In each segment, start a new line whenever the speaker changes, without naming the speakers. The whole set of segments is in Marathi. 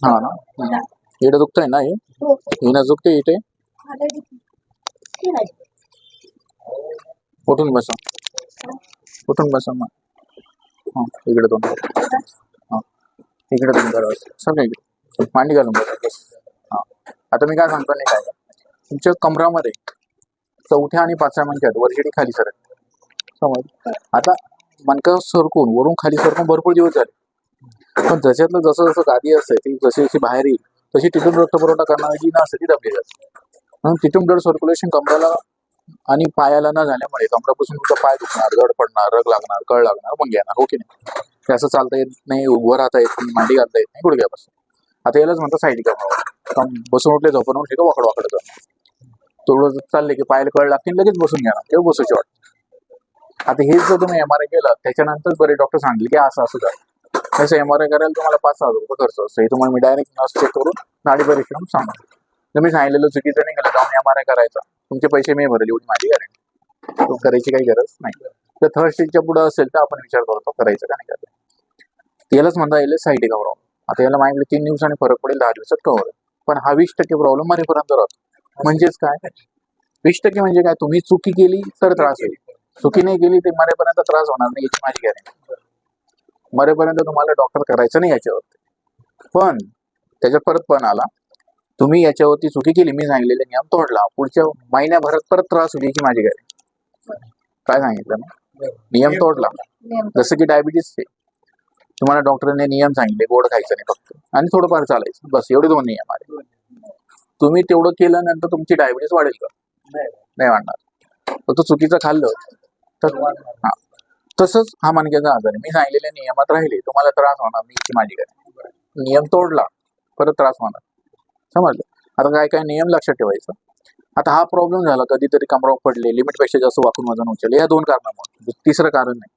हा. ना इकडे दुखतंय ना हे?
हो.
हिनं दुखते इथे. उठून बसा. उठून बसा मग. हा इकडे दोन. हा. इकडे दोन करा सगळं इकडे. मांडी घालून बसा. हा. आता मी काय सांगतो नाही काय तुमच्या कमरामध्ये चौथ्या आणि पाचव्या मणक्यात वरजेडी खाली सरक. समज आता मणका सरकून वरून खाली सरकून भरपूर दिवस झाले. पण जशातलं जसं जसं गादी असते ती जशी जशी बाहेर येईल तशी तिथून रक्तपुरवठा करणारी जी ना असते ती दबली जाते. म्हणून तिथून ब्लड सर्क्युलेशन कमराला आणि पायाला न झाल्यामुळे कमरापासून तुमचा पाय दुखणार जड पडणार रग लागणार कळ लागणार मग येणार हो की नाही? ते असं चालता येत नाही उभं राहता येत नाही मांडी घालता येत नाही गुडघ्यापासून. आता यालाच म्हणतात साईड कम बसून उठले झोपून उठले का वाकड वाकड जाणार थोडं चालले की पायाला कळ लागतील लगेच बसून घेणार तेव्हा बसूची वाटत आता हेच जर तुम्ही एम आर आय केलं त्याच्यानंतर बरे डॉक्टर सांगले की असं असं झालं. तसं एम आर आय करायला तुम्हाला पाच हजार रुपये खर्च असतो हे तुम्हाला मी डायरेक्ट नर्स चेक करून नाडी परीक्षण सांगा तुम्ही सांगितलेलं चुकीचं नाही केलं जाऊन एम आर आय करायचा. तुमचे पैसे मी भरले एवढी माझी गॅरंटी तो करायची काही गरज नाही. तर थर्ड स्टेजच्या पुढे असेल तर आपण विचार करतो करायचं का नाही करायचं. यालाच म्हणता येईल साईड कव्हर आता याला माझ्याकडे तीन दिवसांनी फरक पडेल दहा दिवसात कव्हर पण हा वीस टक्के प्रॉब्लेम मरेपर्यंत राहतो. म्हणजेच काय? वीस टक्के म्हणजे काय? तुम्ही चुकी केली तर त्रास होईल. चुकी नाही केली ते मरेपर्यंत त्रास होणार नाही याची माझी गॅरंटी मरेपर्यंत तुम्हाला डॉक्टर करायचं नाही याच्यावरती. पण त्याच्यात परत पण आला. तुम्ही याच्यावरती चुकी केली. मी सांगितलेले नियम तोडला. पुढच्या महिन्याभरात परत त्रास होईल याची माझी गॅरंटी. काय सांगितलं ना नियम तोडला. जसं की डायबिटीसचे तुम्हाला डॉक्टरने नियम सांगितले. गोड खायचं नाही फक्त. आणि थोडंफार चालायचं. बस एवढे दोन नियम आले तुम्ही तेवढं केल्यानंतर तुमची डायबिटीस वाढेल का? नाही वाढणार. फक्त चुकीचं खाल्लं तर हा. तसंच हा मानक्याचा आजार आहे. मी सांगितलेल्या नियमात राहिले. तुम्हाला त्रास होणार नाही माझी काय नियम तोडला परत त्रास होणार. समजलं? आता काय काय नियम लक्षात ठेवायचं? आता हा प्रॉब्लेम झाला. कधीतरी कमरावर पडले लिमिटपेक्षा जास्त वाकून वजन उचलले. या दोन कारणामुळे. तिसरं कारण नाही.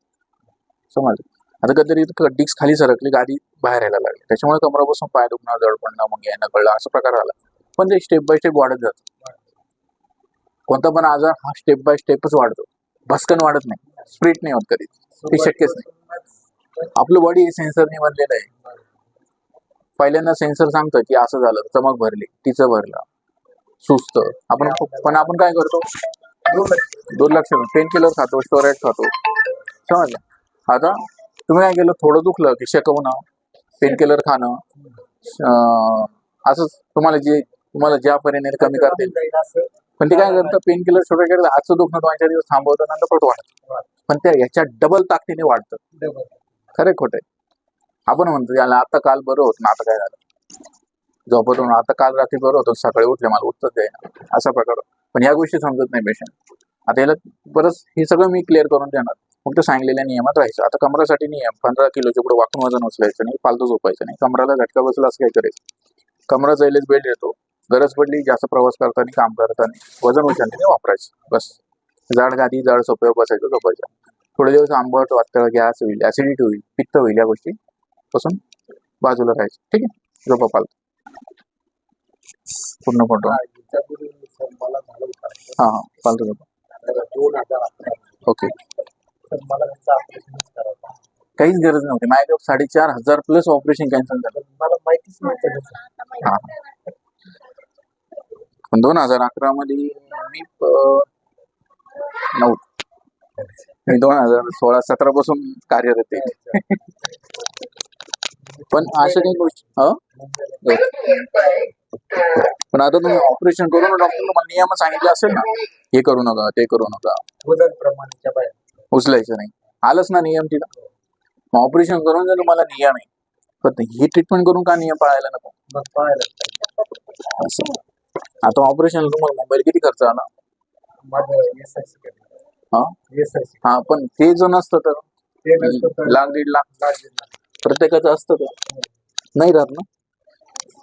समजलं? आता कधीतरी डिक्स खाली सरकली गादी बाहेर यायला लागली. त्याच्यामुळे कमरापासून पाय दुखणं जड पडणं मग यायनं कळलं. असा प्रकार आला पण ते स्टेप बाय स्टेप वाढत जातं. कोणता पण आजार हा स्टेप बाय स्टेपच वाढतो. भस्कन वाढत नाही. स्प्रिट नाही होत कधी. ते शक्यच नाही. आपलं बॉडी सेन्सरने बनलेलं आहे. पहिल्यांदा सेन्सर सांगतं की असं झालं चमक भरली तिचं भरलं सुस्त. आपण पण आपण काय करतो? दुर्लक्ष पेन किलर खातो स्टोरेज खातो. समजलं? आता तुम्ही काय केलं? थोडं दुखलं की शेकवणं पेन किलर खाणं असंच तुम्हाला जे तुम्हाला ज्या पर्यायाने कमी करता येईल. पण ते काय करतं पेन किलर छोटे करतं आजचं दुखणं दोन चार दिवस थांबवतं नंतर परत वाढतं. पण त्या ह्याच्या डबल ताकदीने वाढतं. खरे खोटे आपण म्हणतो याला आता काल बरं होत ना आता काय झालं? झोपतून आता काल रात्री बरं होतं सकाळी उठले मला उठतच आहे असा प्रकार पण ह्या गोष्टी समजत नाही पेशंट आता याला बरंच हे सगळं मी क्लिअर करून देणार. फक्त सांगलेल्या नियमात राहायचं. आता कमरासाठी नियम पंधरा किलोच्या पुढे वाकून वजन उचलायचं नाही फालतू झोपायचं नाही. कमराला झटका बसला असं काय करायचं? कमरा जायलेच बेल्ट येतो. गरज पडली जास्त प्रवास करताना काम करताना वजन उचलण्याने वापरायचं. बस. जाड गादी जाड सोप्यावर बसायचं झोपायचं. थोडे दिवस आंबट वाटतं गॅस होईल ऍसिडिटी होईल पित्त होईल या गोष्टी पासून बाजूला राहायचं. ठीक आहे? झोपा पालतो पूर्ण फोटो. हा हा. पालतो झोपा. ओके. काहीच गरज नव्हती. माझ्याकडे साडेचार हजार प्लस ऑपरेशन कॅन्सल झालं.
मला माहितीच नव्हतं.
हा. पण दोन हजार अकरा मध्ये मी नऊ. मी दोन हजार सोळा सतरा पासून कार्यरत आहे. पण अशा काही गोष्टी पण आता तुम्ही ऑपरेशन करून डॉक्टर तुम्हाला नियम सांगितले असेल ना हे करू नका ते करू नका. उचलायचं नाही. आलंच ना नियम तिला ऑपरेशन करून जर तुम्हाला नियम आहे पण ही ट्रीटमेंट करून का नियम पाळायला नको? असं. आता ऑपरेशन तुम्हाला मुंबईला किती खर्च आला? हा? हा पण ते जर नसतं तर?
तर
लाख दीड लाख. प्रत्येकाचं असतं तर नाही राहत ना?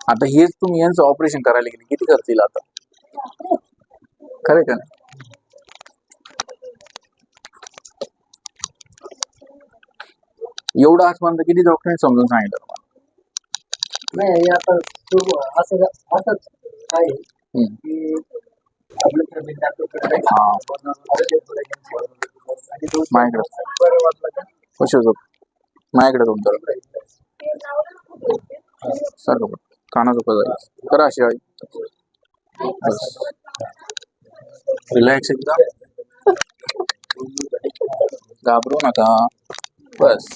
आता हेच तुम्ही यांचं ऑपरेशन करायला गेले किती खर्च येईल आता? खरे का नाही? एवढं आजपर्यंत किती डॉक्टरांनी समजून सांगितलं
नाही आता असं असंच आहे.
माझ्याकडे.
दिवसांनी
माझ्याकडे तुमचं सारखं काना दुखत जाईल करा अशी आई. रिलॅक्स एकदा. घाबरू नका. बस.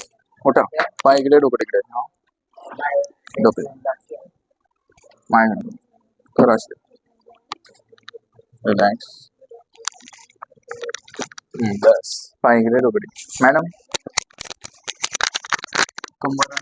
मोठा पाय इकडे डोकं तिकडे. डोके. माय करा अशी. रिलॅक्स बस पाय इकडे डोकं तिकडे मॅडम कंबर